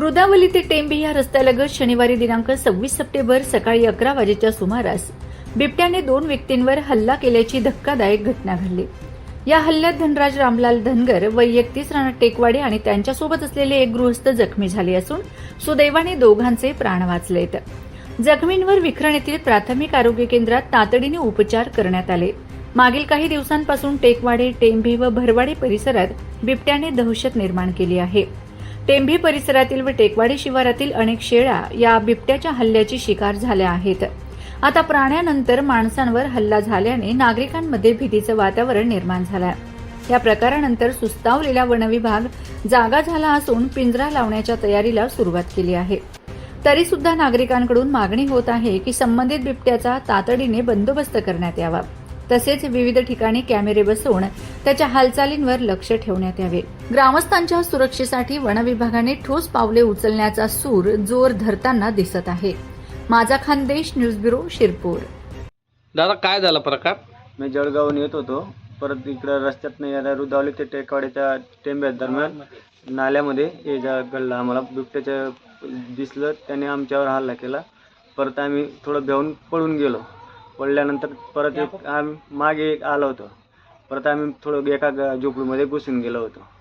रुदावली ते टेंबी या रस्त्यालगत शनिवारी दिनांक सव्वीस सप्टेंबर सकाळी अकरा वाजेच्या सुमारास बिबट्याने दोन व्यक्तींवर हल्ला केल्याची धक्कादायक घटना घडली. या हल्ल्यात धनराज रामलाल धनगर व एकतीस राणा टेकवाडे आणि त्यांच्यासोबत असलेले एक गृहस्थ जखमी झाले असून सुदैवाने दोघांचे प्राण वाचलेत. जखमींवर विखरण येथील प्राथमिक आरोग्य केंद्रात तातडीने उपचार करण्यात आले. मागील काही दिवसांपासून टेकवाडे टेंभी व भरवाडे परिसरात बिबट्याने दहशत निर्माण केली आहे. टेंभी परिसरातील व टेकवाडी शिवारातील अनेक शेळ्या या बिबट्याच्या हल्ल्याची शिकार झाल्या आहेत. आता प्राण्यानंतर माणसांवर हल्ला झाल्याने नागरिकांमध्ये भीतीचं वातावरण निर्माण झालं आहे या प्रकारानंतर सुस्तावलेला वनविभाग जागा झाला असून पिंजरा लावण्याच्या तयारीला सुरुवात केली आहे. तरी सुद्धा नागरिकांकडून मागणी होत आहे की संबंधित बिबट्याचा तातडीने बंदोबस्त करण्यात यावा. तसेच विविध ठिकाणी कॅमेरे बसवून त्याच्या हालचालींवर लक्ष ठेवण्यात यावे. ग्रामस्थांच्या सुरक्षेसाठी वनविभागाने ठोस पावले उचलण्याचा सूर जोर धरताना दिसत आहे. माझा खानदेश न्यूज ब्युरो शिरपूर. दादा काय झाला प्रकार? मी जळगावहून येत होतो. परत इकडं रस्त्यात नाही रुदावली ते टेकवाड्याच्या टेंब्यात दरम्यान नाल्यामध्ये हे घडलं आम्हाला बिबट्याचं दिसलं त्याने आमच्यावर हल्ला केला. परत आम्ही थोडं भेऊन पळून गेलो. पडल्यानंतर परत एक आम्ही मागे एक आलो होतो. परत आम्ही थोडं एका ग- झोपडीमध्ये घुसून गेलो होतो.